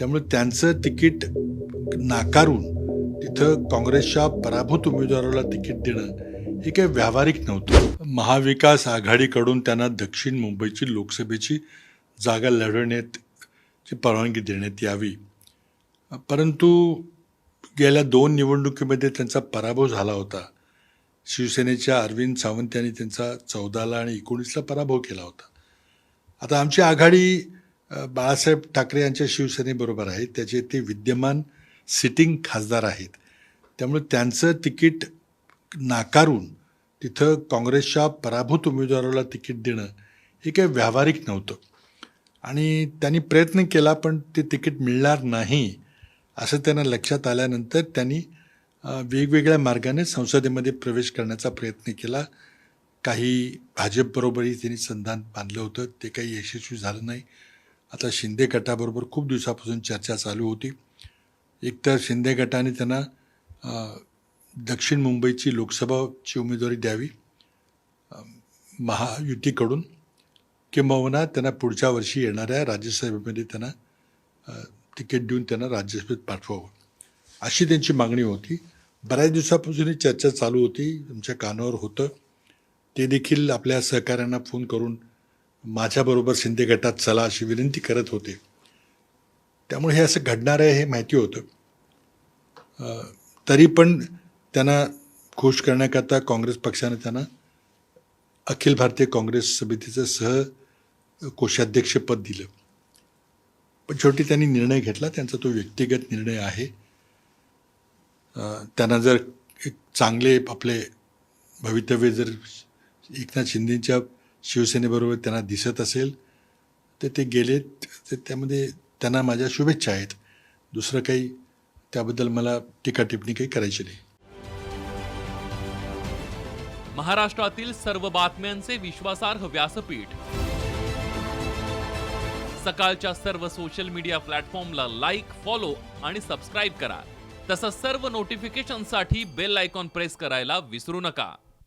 त्यामुळे त्यांचं तिकीट नाकारून तिथं काँग्रेसच्या पराभूत उमेदवाराला तिकीट देणं हे काही व्यावहारिक नव्हतं. महाविकास आघाडीकडून त्यांना दक्षिण मुंबईची लोकसभेची जागा लढवण्याची परवानगी देण्यात यावी. परंतु गेल्या दोन निवडणुकीमध्ये त्यांचा पराभव झाला होता. शिवसेनेच्या अरविंद सावंत यांनी त्यांचा चौदाला आणि एकोणीसला पराभव केला होता. आता आमची आघाडी बाळासाहेब ठाकरे यांच्या शिवसेनेबरोबर आहेत. त्याचे ते विद्यमान सिटिंग खासदार आहेत. त्यामुळे त्यांचं तिकीट नाकारून तिथं काँग्रेसच्या पराभूत उमेदवाराला तिकीट देणं हे काही व्यावहारिक नव्हतं. आणि त्यांनी प्रयत्न केला पण ते तिकीट मिळणार नाही असं त्यांना लक्षात आल्यानंतर त्यांनी वेगवेगळ्या मार्गाने संसदेमध्ये प्रवेश करण्याचा प्रयत्न केला. काही भाजपबरोबरही त्यांनी संधान बांधलं होतं. ते काही यशस्वी झालं नाही. आता शिंदे गटाबरोबर खूप दिवसापासून चर्चा चालू होती. एकतर शिंदे गटाने त्यांना दक्षिण मुंबईची लोकसभाची उमेदवारी द्यावी महायुतीकडून किंबहुना त्यांना पुढच्या वर्षी येणाऱ्या राज्यसभेमध्ये त्यांना तिकीट देऊन त्यांना राज्यसभेत पाठवावं. अशी त्यांची मागणी होती. बऱ्याच दिवसापासून ही चर्चा चालू होती. तुमच्या कानावर होतं. ते देखील आपल्या सहकाऱ्यांना फोन करून माझ्याबरोबर शिंदे गटात चला अशी विनंती करत होते. त्यामुळे हे असं घडणार आहे हे माहिती होतं. तरी पण त्यांना खुश करण्याकरता काँग्रेस पक्षाने त्यांना अखिल भारतीय काँग्रेस समितीचं सह कोषाध्यक्षपद दिलं. पण शेवटी त्यांनी निर्णय घेतला त्यांचा तो व्यक्तिगत निर्णय आहे. त्यांना जर एक चांगले आपले भवितव्य जर एकनाथ शिंदेच्या शिवसेनेबरोबर त्यांना दिसत असेल तर ते गेलेत तर त्यामध्ये त्यांना माझ्या शुभेच्छा आहेत. दुसरं काही त्याबद्दल मला टीका टिप्पणी काही करायची नाही. महाराष्ट्रातील सर्व बातम्यांचे विश्वासार्ह व्यासपीठ. सकाळच्या सर्व सोशल मीडिया प्लॅटफॉर्मला लाईक फॉलो आणि सबस्क्राईब करा. तसंच सर्व नोटिफिकेशनसाठी बेल आयकॉन प्रेस करायला विसरू नका.